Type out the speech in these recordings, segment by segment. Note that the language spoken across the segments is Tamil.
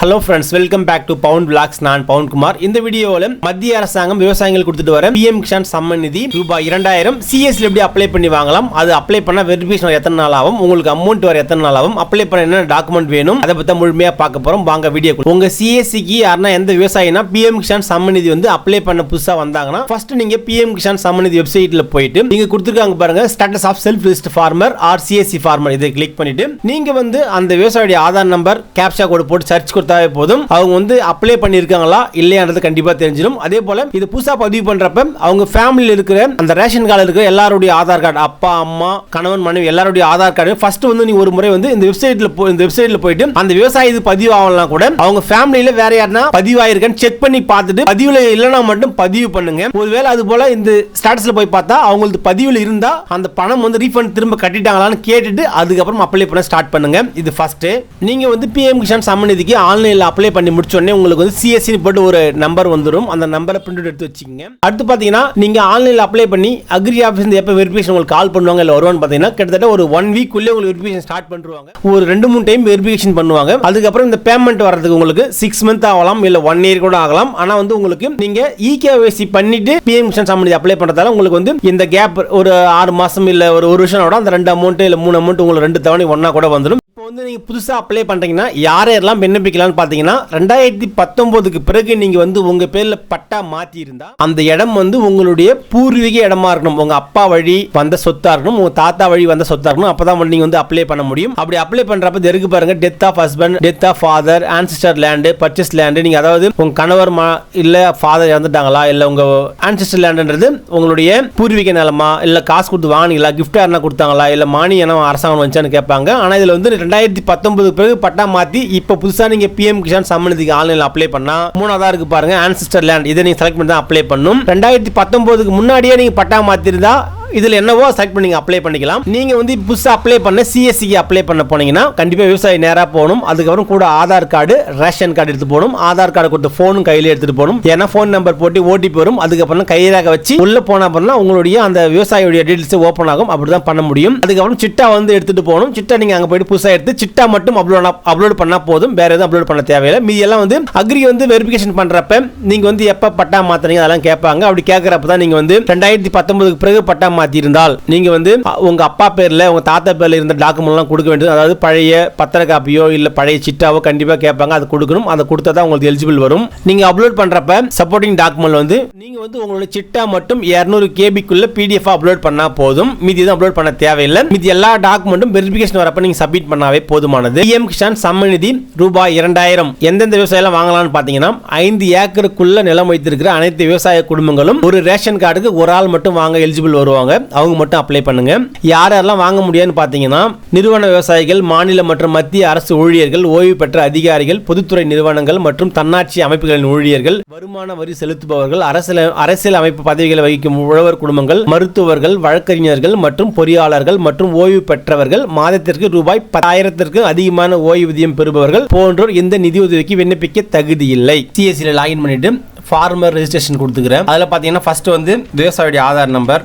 Hello friends welcome back to pound blocks நான் பவுன் குமார். இந்த வீடியோவில் மத்திய அரசாங்கம் விவசாயிகள் கொடுத்துட்டு வர பிஎம் கிஷான் சம்மன் நிதி ரூபாய் இரண்டாயிரம் சிஎஸ்ல எப்படி அப்ளை பண்ணி வாங்கலாம்? அது அப்ளை பண்ண வெரிஃபிகேஷன் எத்தனை நாள் ஆகும்? உங்களுக்கு அமௌண்ட் வர எத்தனை நாள் ஆகும்? அப்ளை பண்ண என்ன டாக்குமெண்ட் வேணும்? அதை பற்றி முழுமையாக பார்க்க போகிறோம் வாங்க வீடியோ உங்க சிஎஸ்சிக்கு யாருன்னா எந்த விவசாயினா பிஎம் கிஷான் சம்மன் நிதி வந்து அப்ளை பண்ண புதுசாக வந்தாங்கன்னா ஃபர்ஸ்ட் நீங்க பிஎம் கிஷான் சம்மன் நிதி வெப்சைட்ல போயிட்டு நீங்க கொடுத்துருக்காங்க பாருங்க status of self list farmer or CSC farmer இதை கிளிக் பண்ணிட்டு நீங்க வந்து அந்த விவசாயியுடைய ஆதார் நம்பர் கேப்ஷா கோடு போட்டு சர்ச் கொடுத்து கொடுத்தாவே போதும். அவங்க வந்து அப்ளை பண்ணியிருக்காங்களா இல்லையான்றது கண்டிப்பாக தெரிஞ்சிடும். அதே போல் இது புதுசாக பதிவு பண்ணுறப்ப அவங்க ஃபேமிலியில் இருக்கிற அந்த ரேஷன் கார்டில் இருக்கிற எல்லாருடைய ஆதார் கார்டு அப்பா அம்மா கணவன் மனைவி எல்லாருடைய ஆதார் கார்டு ஃபர்ஸ்ட் வந்து நீங்கள் ஒரு முறை வந்து இந்த வெப்சைட்டில் போ இந்த வெப்சைட்டில் போயிட்டு அந்த விவசாயி இது பதிவு ஆகலாம் கூட அவங்க ஃபேமிலியில் வேற யாருன்னா பதிவாயிருக்கான்னு செக் பண்ணி பார்த்துட்டு பதிவில் இல்லைன்னா மட்டும் பதிவு பண்ணுங்க. ஒருவேளை அது போல இந்த ஸ்டேட்டஸ்ல போய் பார்த்தா அவங்களுக்கு பதிவில் இருந்தால் அந்த பணம் வந்து ரீஃபண்ட் திரும்ப கட்டிட்டாங்களான்னு கேட்டுட்டு அதுக்கப்புறம் அப்ளை பண்ண ஸ்டார்ட் பண்ணுங்க. இது ஃபர்ஸ்ட் நீங்கள் வந்து பிஎம் கிஷான் சம்மநிதிக்கு ஆன்லைனில் அப்ளை பண்ணி முடிச்சோடனே உங்களுக்கு வந்து சிஎஸ்சி போட்டு ஒரு நம்பர் வந்துடும் அந்த நம்பரை பிரிண்ட் எடுத்து வச்சுக்கோங்க. அடுத்து பார்த்தீங்கன்னா நீங்கள் ஆன்லைனில் அப்ளை பண்ணி அக்ரி ஆஃபீஸ் எப்போ வெரிஃபிகேஷன் உங்களுக்கு கால் பண்ணுவாங்க இல்லை வருவான்னு பார்த்தீங்கன்னா கிட்டத்தட்ட ஒரு ஒன் வீக் உள்ளே உங்களுக்கு வெரிஃபிகேஷன் ஸ்டார்ட் பண்ணுவாங்க ஒரு ரெண்டு மூணு டைம் வெரிஃபிகேஷன் பண்ணுவாங்க. அதுக்கப்புறம் இந்த பேமெண்ட் வரதுக்கு உங்களுக்கு சிக்ஸ் மந்த் ஆகலாம் இல்லை ஒன் இயர் கூட ஆகலாம். ஆனால் வந்து உங்களுக்கு நீங்கள் இகேஒய்சி பண்ணிட்டு பிஎம் கிஷன் சம்பந்தி அப்ளை பண்ணுறதால உங்களுக்கு வந்து இந்த கேப் ஒரு ஆறு மாதம் இல்லை ஒரு ஒரு வருஷம் விட அந்த ரெண்டு அமௌண்ட் இல்லை மூணு அமௌண்ட் உங்களுக்கு ரெண்டு தவணை ஒன்றா கூட வந்துடும் வந்து நீங்கள் புதுசாக அப்ளை பண்ணுறீங்கன்னா யாரெல்லாம் விண்ணப்பிக்கலாம்னு பார்த்தீங்கன்னா ரெண்டாயிரத்தி பத்தொம்போதுக்கு பிறகு நீங்கள் வந்து உங்கள் பேரில் பட்டா மாற்றியிருந்தா அந்த இடம் வந்து உங்களுடைய பூர்வீக இடமா இருக்கணும். உங்கள் அப்பா வழி வந்த சொத்தாக இருக்கணும் உங்கள் தாத்தா வழி வந்த சொத்தாக இருக்கணும். அப்போ தான் நீங்கள் வந்து அப்ளை பண்ண முடியும். அப்படி அப்ளை பண்ணுறப்ப இது இருக்கு பாருங்க death of husband death of father ancestor land purchase land நீங்கள் அதாவது உங்கள் கணவர் மா இல்லை ஃபாதர் இறந்துட்டாங்களா இல்லை உங்கள் ஆன்சிஸ்டர் லேண்டுன்றது உங்களுடைய பூர்வீக நிலமா இல்லை காசு கொடுத்து வாங்கினீங்களா கிஃப்டாக என்ன கொடுத்தாங்களா இல்லை மானியம் அரசாங்கம் வந்துச்சான்னு கேட்பாங்க. ஆனால் இதில் வந்து ரெண்டாயிரத்தி பத்தொன்பது பிறகு பட்டா மாற்றி இப்போ புதுசாக நீங்கள் பிஎம் கிஷான் சம்மந்தத்துக்கு ஆன்லைனில் அப்ளை பண்ணால் மூணாவதாக இருக்கு பாருங்க ஆன்சிஸ்டர் லேண்ட் இதை நீங்கள் செலக்ட் பண்ணி தான் அப்ளை பண்ணும். ரெண்டாயிரத்தி பத்தொன்பதுக்கு முன்னாடியே நீங்கள் பட்டா மாற்றிருந்தா இதில் என்னவோ செலக்ட் பண்ணி அப்ளை பண்ணிக்கலாம். நீங்கள் வந்து புதுசாக அப்ளை பண்ண சிஎஸ்சிக்கு அப்ளை பண்ண போனீங்கன்னா கண்டிப்பாக விவசாயி நேராக போகணும். அதுக்கப்புறம் கூட ஆதார் கார்டு ரேஷன் கார்டு எடுத்து போகணும். ஆதார் கார்டு கொடுத்த ஃபோனும் கையில் எடுத்துகிட்டு போகணும். ஏன்னா ஃபோன் நம்பர் போட்டு ஓடிபி வரும். அதுக்கப்புறம் கையராக வச்சு உள்ளே போன அப்புறம் உங்களுடைய அந்த விவசாயியுடைய டீட்டெயில்ஸ் ஓப்பன் ஆகும். அப்படி தான் பண்ண முடியும். அதுக்கப்புறம் சிட்டா வந்து எடுத்துகிட்டு போகணும். சிட்டா நீங்கள் அங்கே போயிட்டு புதுசாக எடுத்து சிட்டா மட்டும் அப்லோட் அப்லோட் பண்ணால் போதும். வேறு எதுவும் அப்லோட் பண்ண தேவையில்லை. மீதி எல்லாம் வந்து அக்ரி வந்து வெரிஃபிகேஷன் பண்ணுறப்ப நீங்கள் வந்து எப்போ பட்டா மாற்றுறீங்க அதெல்லாம் கேட்பாங்க. அப்படி கேட்குறப்ப தான் நீங்கள் வந்து ரெண்டாயிரத்தி பத்தொன்பதுக்கு பிறகு பட்டா மாற்றிருந்தால் நீங்கள் வந்து உங்க அப்பா பேரில் உங்க தாத்தா பேரில் இருந்த டாக்குமெண்ட்லாம் கொடுக்க வேண்டியது அதாவது பழைய பத்திர காப்பியோ இல்லை பழைய சிட்டாவோ கண்டிப்பாக கேட்பாங்க. அது கொடுக்கணும். அதை கொடுத்தா தான் உங்களுக்கு எலிஜிபிள் வரும். நீங்கள் அப்லோட் பண்ணுறப்ப சப்போர்ட்டிங் டாக்குமெண்ட் வந்து நீங்கள் வந்து உங்களோட சிட்டா மட்டும் இரநூறு கேபிக்குள்ள பிடிஎஃப் அப்லோட் பண்ணால் போதும். மீதி எதுவும் அப்லோட் பண்ண தேவையில்லை. மீதி எல்லா டாக்குமெண்ட்டும் வெரிஃபிகேஷன் வரப்ப நீங்கள் சப்மிட் பண்ணாவே போதுமானது. பிஎம் கிஷான் சம்மநிதி ரூபாய் இரண்டாயிரம். எந்தெந்த விவசாயம் வாங்கலாம்னு பார்த்தீங்கன்னா ஐந்து ஏக்கருக்குள்ள நிலம் வைத்திருக்கிற அனைத்து விவசாய குடும்பங்களும் ஒரு ரேஷன் கார்டுக்கு ஒரு ஆள் மட்டும் வாங்க எலிஜிபிள் வருவாங்க. அவங்க மட்டும் அப்ளை பண்ணுங்க. யார் யாரெல்லாம் வாங்க முடியாதுன்னு பார்த்தீங்கன்னா நிறுவன விவசாயிகள் மாநில மற்றும் மத்திய அரசு ஊழியர்கள் ஓய்வு பெற்ற அதிகாரிகள் பொதுத்துறை நிறுவனங்கள் மற்றும் தன்னாட்சி அமைப்புகளின் ஊழியர்கள் வருமான வரி செலுத்துபவர்கள் அரசியல் அரசியல் அமைப்பு பதவிகளை வகிக்கும் உழவர் குடும்பங்கள் மருத்துவர்கள் வழக்கறிஞர்கள் மற்றும் பொறியாளர்கள் மற்றும் ஓய்வு பெற்றவர்கள் மாதத்திற்கு ரூபாய் பத்தாயிரத்திற்கு அதிகமான ஓய்வூதியம் பெறுபவர்கள் போன்றோர் இந்த நிதியுதவிக்கு விண்ணப்பிக்க தகுதி இல்லை. சிஎஸ்சியில் லாகின் பண்ணிட்டு ஃபார்மர் ரெஜிஸ்ட்ரேஷன் கொடுத்துக்கிறேன். அதில் பார்த்தீங்கன்னா ஃபர்ஸ்ட் வந்து விவசாயியுடைய ஆதார் நம்பர்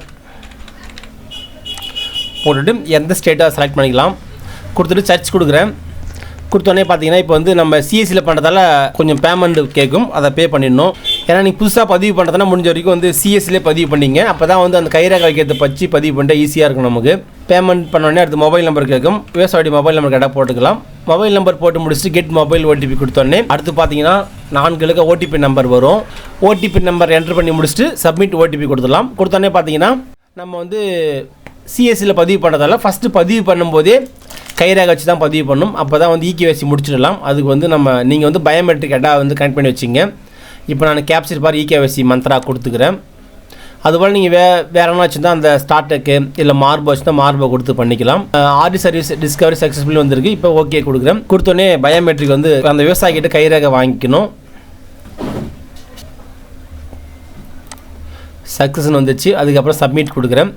போட்டுட்டு எந்த ஸ்டேட்டாக செலக்ட் பண்ணிக்கலாம். கொடுத்துட்டு சர்ச் கொடுக்குறேன். கொடுத்தோடனே பார்த்தீங்கன்னா இப்போ வந்து நம்ம சிஎஸ்சியில் பண்ணுறதால கொஞ்சம் பேமெண்ட் கேட்கும். அதை பே பண்ணிடணும். ஏன்னா நீங்கள் புதுசாக பதிவு பண்ணுறதுனா முடிஞ்ச வரைக்கும் வந்து சிஎஸ்சிலே பதிவு பண்ணிங்க. அப்போ தான் வந்து அந்த கைரேகை வைக்கிறத பற்றி பதிவு பண்ணிட்டு ஈஸியாக இருக்கும் நமக்கு. பேமெண்ட் பண்ணோடனே அடுத்து மொபைல் நம்பர் கேட்கும். விவசாயி மொபைல் நம்பர் கேட்டால் போட்டுக்கலாம். மொபைல் நம்பர் போட்டு முடிச்சுட்டு கெட் மொபைல் ஓடிபி கொடுத்தோடனே அடுத்து பார்த்தீங்கன்னா நான்கு இலக்க ஓடிபி நம்பர் வரும். ஓடிபி நம்பர் என்டர் பண்ணி முடிச்சுட்டு சப்மிட் ஓடிபி கொடுத்துடலாம். கொடுத்தோடனே பார்த்தீங்கன்னா நம்ம வந்து சிஎஸ்சியில் பதிவு பண்ணுறதால ஃபஸ்ட்டு பதிவு பண்ணும்போதே கைரேகை வச்சு தான் பதிவு பண்ணும். அப்போ தான் வந்து இகேஎஸ்சி முடிச்சிடலாம். அதுக்கு வந்து நம்ம நீங்கள் வந்து பயோமெட்ரிக் அட்டா வந்து கனெக்ட் பண்ணி வச்சிங்க. இப்போ நான் கேப்சர் பார் இகேஎஸ்சி மந்த்ரா கொடுத்துக்கிறேன். அதுபோல் நீங்கள் வே வேற என்ன வச்சுருந்தா அந்த ஸ்டார்டக்கு இல்லை மார்போ வச்சுருந்தா மார்போ கொடுத்து பண்ணிக்கலாம். ஆர்டி சர்வீஸ் டிஸ்கவரி சக்ஸஸ்ஃபுல்லி வந்திருக்கு. இப்போ ஓகே கொடுக்குறேன். கொடுத்தோன்னே பயோமெட்ரிக் வந்து அந்த விவசாயிகிட்ட கைரேகை வாங்கிக்கணும். சக்ஸஸ்னு வந்துச்சு. அதுக்கப்புறம் சப்மிட் கொடுக்குறேன்.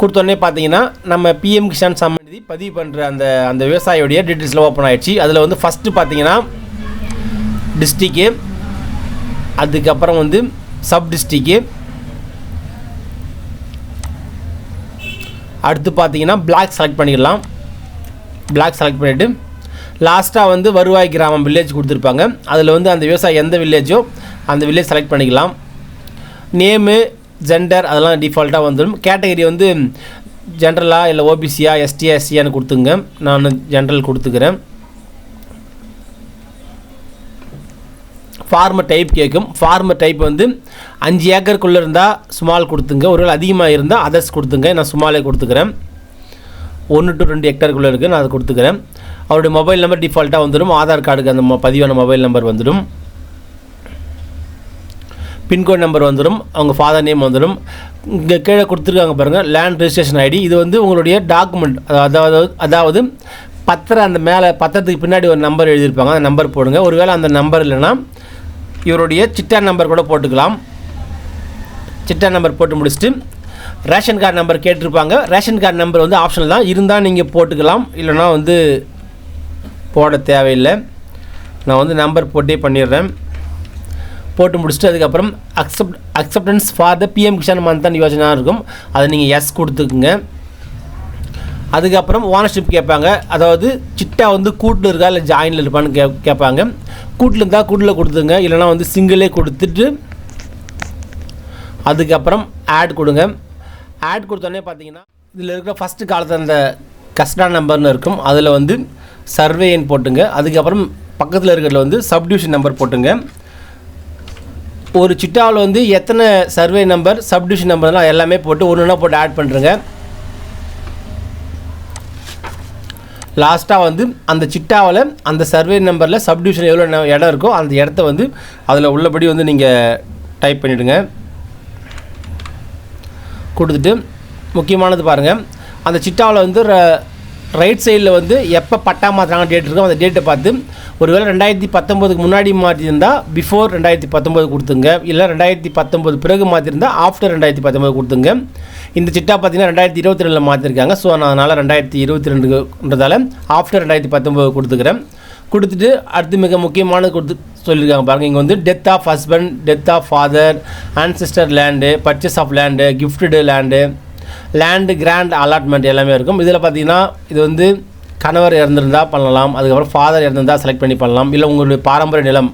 கொடுத்தோடனே பார்த்தீங்கன்னா நம்ம பிஎம் கிஷான் சம்மந்தி பதிவு பண்ணுற அந்த அந்த விவசாயியுடைய டீட்டெயில்ஸில் ஓப்பன் ஆகிடுச்சு அதில் வந்து ஃபஸ்ட்டு பார்த்தீங்கன்னா டிஸ்ட்ரிக்கு அதுக்கப்புறம் வந்து சப் டிஸ்ட்ரிக்கு அடுத்து பார்த்தீங்கன்னா பிளாக் செலக்ட் பண்ணிடலாம். பிளாக் செலக்ட் பண்ணிவிட்டு லாஸ்ட்டாக வந்து வருவாய் கிராமம் வில்லேஜ் கொடுத்துருப்பாங்க. அதில் வந்து அந்த விவசாயி எந்த வில்லேஜோ அந்த வில்லேஜ் செலக்ட் பண்ணிக்கலாம். நேமு ஜெண்டர் அதெல்லாம் டிஃபால்ட்டாக வந்துடும் கேட்டகரி வந்து ஜென்ரலாக இல்லை ஓபிசியா எஸ்டி எஸ்சியான்னு கொடுத்துங்க. நான் ஜென்ரல் கொடுத்துக்கிறேன். ஃபார்மர் டைப் கேட்கும். ஃபார்மர் டைப் வந்து அஞ்சு ஏக்கருக்குள்ளே இருந்தால் ஸ்மால் கொடுத்துங்க. ஒருவேளை அதிகமாக இருந்தால் அதர்ஸ் கொடுத்துங்க. நான் ஸ்மாலே கொடுத்துக்கிறேன். ஒன்று டு ரெண்டு ஹெக்டருக்குள்ளே இருக்குது நான் அதை கொடுத்துக்கிறேன். அவருடைய மொபைல் நம்பர் டிஃபால்ட்டாக வந்துடும் ஆதார் கார்டுக்கு அந்த பதிவான மொபைல் நம்பர் வந்துடும் பின்கோட் நம்பர் வந்துடும் அவங்க ஃபாதர் நேம் வந்துடும் இங்கே கீழே கொடுத்துருக்காங்க பாருங்கள் லேண்ட் ரெஜிஸ்ட்ரேஷன் ஐடி இது வந்து உங்களுடைய டாக்குமெண்ட் அதாவது அதாவது பத்திரம் அந்த மேலே பத்திரத்துக்கு பின்னாடி ஒரு நம்பர் எழுதியிருப்பாங்க அந்த நம்பர் போடுங்க. ஒருவேளை அந்த நம்பர் இல்லைன்னா இவருடைய சிட்டா நம்பர் கூட போட்டுக்கலாம். சிட்டா நம்பர் போட்டு முடிச்சுட்டு ரேஷன் கார்டு நம்பர் கேட்டிருப்பாங்க. ரேஷன் கார்டு நம்பர் வந்து ஆப்ஷனல் தான். இருந்தால் நீங்கள் போட்டுக்கலாம். இல்லைன்னா வந்து போட தேவையில்லை. நான் வந்து நம்பர் போட்டே பண்ணிடுறேன். போட்டு முடிச்சுட்டு அதுக்கப்புறம் accept acceptance for the PM Kisan Maandhan Yojana இருக்கும். அதை நீங்கள் எஸ் கொடுத்துக்குங்க. அதுக்கப்புறம் ஓனர்ஷிப் கேட்பாங்க. அதாவது சிட்டா வந்து கூட்டில் இருக்கா இல்லை ஜாயினில் இருப்பான்னு கே கேட்பாங்க. கூட்டில் இருந்தால் கூட்டில் கொடுத்துங்க இல்லைனா வந்து சிங்கிளே கொடுத்துட்டு அதுக்கப்புறம் ஆட் கொடுங்க. ஆட் கொடுத்தோன்னே பார்த்தீங்கன்னா இதில் இருக்கிற ஃபஸ்ட்டு காலத்தில் அந்த கஸ்டா நம்பர்னு இருக்கும். அதில் வந்து சர்வே எண் போட்டுங்க. அதுக்கப்புறம் பக்கத்தில் இருக்கிறதுல வந்து சப்டிவிஷன் நம்பர் போட்டுங்க. ஒரு சிட்டாவில் வந்து எத்தனை சர்வே நம்பர் சப்டிவிஷன் நம்பர்லாம் எல்லாமே போட்டு ஒன்று ஒன்றா போட்டு ஆட் பண்ணுறேங்க லாஸ்ட்டாக வந்து அந்த சிட்டாவில் அந்த சர்வே நம்பரில் சப்டிவிஷன் எவ்வளோ இடம் இருக்கோ அந்த இடத்த வந்து அதில் உள்ளபடி வந்து நீங்கள் டைப் பண்ணிவிடுங்க கொடுத்துட்டு முக்கியமானது பாருங்கள் அந்த சிட்டாவில் வந்து ரைட் சைடில் வந்து எப்போ பட்டா மாற்றுறாங்க டேட் இருக்கோ அந்த டேட்டை பார்த்து ஒருவேளை ரெண்டாயிரத்தி பத்தொம்போதுக்கு முன்னாடி மாற்றியிருந்தால் பிஃபோர் ரெண்டாயிரத்தி பத்தொம்போது கொடுத்துங்க. இல்லை ரெண்டாயிரத்தி பத்தொம்போது பிறகு மாற்றிருந்தா ஆஃப்டர் ரெண்டாயிரத்தி பத்தொம்போது கொடுத்துங்க. இந்த சிட்டா பார்த்தீங்கன்னா ரெண்டாயிரத்தி இருபத்தி ரெண்டில் மாற்றிருக்காங்க. ஸோ நான் அதனால் ரெண்டாயிரத்தி இருபத்தி ரெண்டுன்றதால ஆஃப்டர் ரெண்டாயிரத்தி பத்தொம்போது கொடுத்துக்கிறேன். கொடுத்துட்டு அடுத்து மிக முக்கியமானது கொடுத்து சொல்லியிருக்காங்க பாருங்கள் இங்கே வந்து death of husband death of father ancestor land purchase of land gifted land land grant allotment எல்லாமே இருக்கும். இதில் பார்த்தீங்கன்னா இது வந்து கணவர் இறந்துருந்தால் பண்ணலாம் அதுக்கப்புறம் ஃபாதர் இறந்துருந்தால் செலக்ட் பண்ணி பண்ணலாம். இல்லை உங்களுடைய பாரம்பரிய நிலம்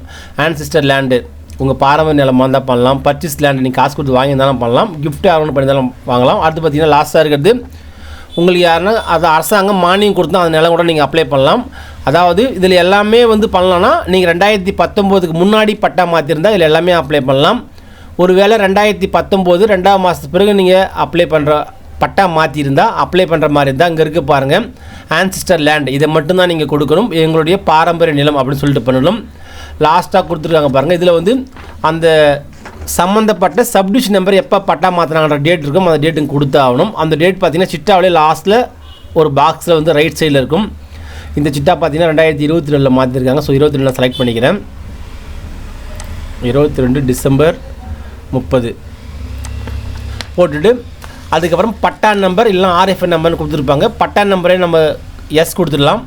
சிஸ்டர் லேண்டு உங்கள் பாரம்பரிய நிலமாக இருந்தால் பண்ணலாம். பர்ச்சேஸ் லேண்டு நீங்கள் காசு கொடுத்து வாங்கியிருந்தாலும் பண்ணலாம். கிஃப்ட் ஆகணும் பண்ணியிருந்தாலும் வாங்கலாம். அடுத்து பார்த்தீங்கன்னா லாஸ்ட்டாக இருக்கிறது உங்களுக்கு யாருன்னா அது அரசாங்கம் மானியம் கொடுத்தா அந்த நிலம் கூட நீங்கள் அப்ளை பண்ணலாம். அதாவது இதில் எல்லாமே வந்து பண்ணலாம்னா நீங்கள் ரெண்டாயிரத்தி பத்தொம்போதுக்கு முன்னாடி பட்டா மாற்றிருந்தால் இதில் எல்லாமே அப்ளை பண்ணலாம். ஒருவேளை ரெண்டாயிரத்தி பத்தொம்போது ரெண்டாம் மாதத்துக்கு பிறகு நீங்கள் அப்ளை பண்ணுற பட்டா மாற்றியிருந்தால் அப்ளை பண்ணுற மாதிரி இருந்தால் இங்கே இருக்குது பாருங்கள் ஆன்சிஸ்டர் லேண்ட் இதை மட்டும்தான் நீங்கள் கொடுக்கணும். எங்களுடைய பாரம்பரிய நிலம் அப்படின்னு சொல்லிட்டு பண்ணணும். லாஸ்ட்டாக கொடுத்துருக்காங்க பாருங்கள் இதில் வந்து அந்த சம்மந்தப்பட்ட சப்டிஷன் நம்பர் எப்போ பட்டா மாற்றினாங்கிற டேட் இருக்கும். அந்த டேட்டுக்கு கொடுத்து ஆகணும் அந்த டேட் பார்த்தீங்கன்னா சிட்டாவிலே லாஸ்ட்டில் ஒரு பாக்ஸில் வந்து ரைட் சைடில் இருக்கும். இந்த சிட்டா பார்த்தீங்கன்னா ரெண்டாயிரத்தி இருபத்தி ரெண்டில் மாற்றிருக்காங்க ஸோ இருபத்தி ரெண்டில் செலக்ட் பண்ணிக்கிறேன். இருபத்தி ரெண்டு டிசம்பர் முப்பது. போட்டுட்டு அதுக்கப்புறம் பட்டா நம்பர் இல்லைனா ஆர்எஃப்என் நம்பர்னு கொடுத்துருப்பாங்க. பட்டா நம்பரே நம்ம எஸ் கொடுத்துடலாம்.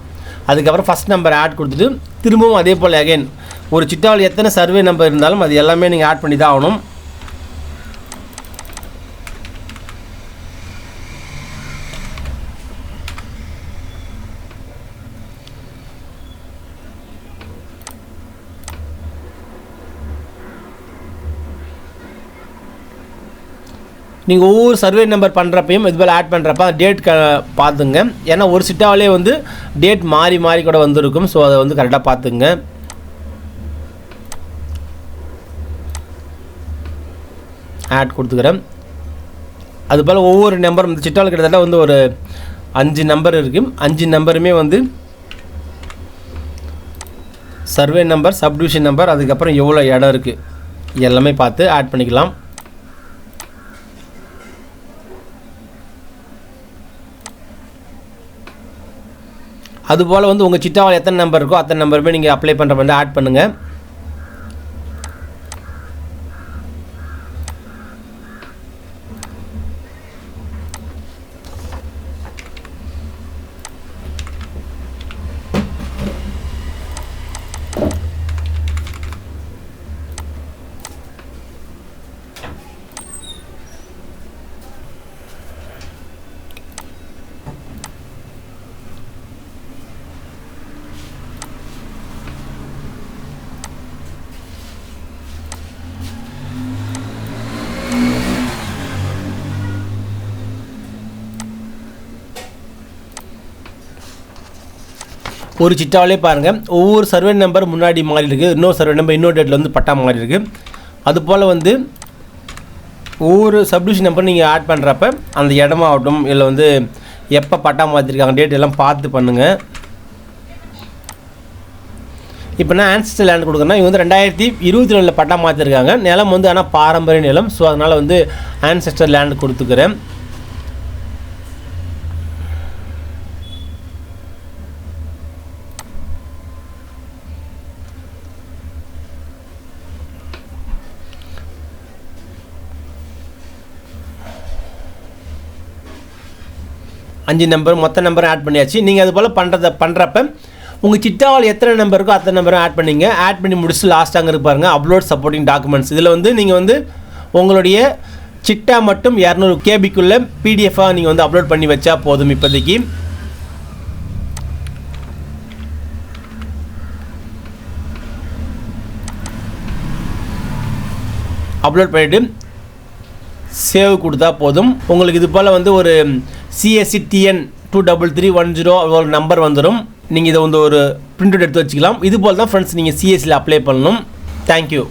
அதுக்கப்புறம் ஃபஸ்ட் நம்பர் ஆட் கொடுத்துட்டு திரும்பவும் அதே போல் அகைன் ஒரு சிட்டாவில் எத்தனை சர்வே நம்பர் இருந்தாலும் அது எல்லாமே நீங்கள் ஆட் பண்ணி தான் ஆகணும். நீங்கள் ஒவ்வொரு சர்வே நம்பர் பண்ணுறப்பையும் இது போல் ஆட் பண்ணுறப்ப அந்த டேட் க பார்த்துங்க ஏன்னா ஒரு சிட்டாவிலே வந்து டேட் மாறி மாறி கூட வந்திருக்கும். ஸோ அதை வந்து கரெக்டாக பார்த்துங்க ஆட் கொடுத்துக்கிறேன். அது போல் ஒவ்வொரு நம்பரும் இந்த சிட்டாவில் கிட்டத்தட்ட வந்து ஒரு அஞ்சு நம்பர் இருக்குது அஞ்சு நம்பருமே வந்து சர்வே நம்பர் சப்டிவிஷன் நம்பர் அதுக்கப்புறம் எவ்வளோ இடம் இருக்குது எல்லாமே பார்த்து ஆட் பண்ணிக்கலாம். அதுபோல் வந்து உங்கள் சிட்டாவில் எத்தனை நம்பர் இருக்கோ அத்தனை நம்பருமே நீங்கள் அப்ளை பண்ணுற மாதிரி ஆட் பண்ணுங்கள் ஒரு சிட்டாவிலே பாருங்கள் ஒவ்வொரு சர்வே நம்பர் முன்னாடி மாறி இருக்குது இன்னொரு சர்வே நம்பர் இன்னொரு டேட்டில் வந்து பட்டா மாறி இருக்குது அதுபோல் வந்து ஒவ்வொரு சப்டிவிஷன் நம்பர் நீங்கள் ஆட் பண்ணுறப்ப அந்த இடமாகட்டும் இல்லை வந்து எப்போ பட்டா மாற்றிருக்காங்க டேட் எல்லாம் பார்த்து பண்ணுங்கள் இப்போ நான் ஆன்சர் லேண்ட் கொடுக்குறேன்னா இவங்க வந்து ரெண்டாயிரத்தி இருபத்தி ரெண்டில் பட்டா மாற்றிருக்காங்க நிலம் வந்து ஆனால் பாரம்பரிய நிலம். ஸோ அதனால் வந்து ஆன்செஸ்டர் லேண்ட் கொடுத்துக்கிறேன். அஞ்சு நம்பர் மொத்த நம்பரும் ஆட் பண்ணியாச்சு. நீங்கள் அது போல் பண்ணுறத பண்ணுறப்ப உங்கள் சிட்டாவில் எத்தனை நம்பர் இருக்கோ அத்தனை நம்பரும் ஆட் பண்ணிங்க. ஆட் பண்ணி முடிச்சு லாஸ்ட் அங்கே இருப்பாருங்க அப்லோட் சப்போர்ட்டிங் டாக்குமெண்ட்ஸ் இதில் வந்து நீங்கள் வந்து உங்களுடைய சிட்டா மட்டும் இரநூறு கேபிக்குள்ளே பிடிஎஃபாக நீங்கள் வந்து அப்லோட் பண்ணி வச்சா போதும் இப்போதைக்கு. அப்லோட் பண்ணிவிட்டு சேவ் கொடுத்தா போதும். உங்களுக்கு இது போல் வந்து ஒரு CSC TN two double three one zero ஒரு நம்பர் வந்துடும் நீங்கள் இதை வந்து ஒரு பிரிண்ட் எடுத்து வச்சுக்கலாம். இது போல் தான் ஃப்ரெண்ட்ஸ் நீங்கள் சிஎஸ்சியில் அப்ளை பண்ணணும். தேங்க்யூ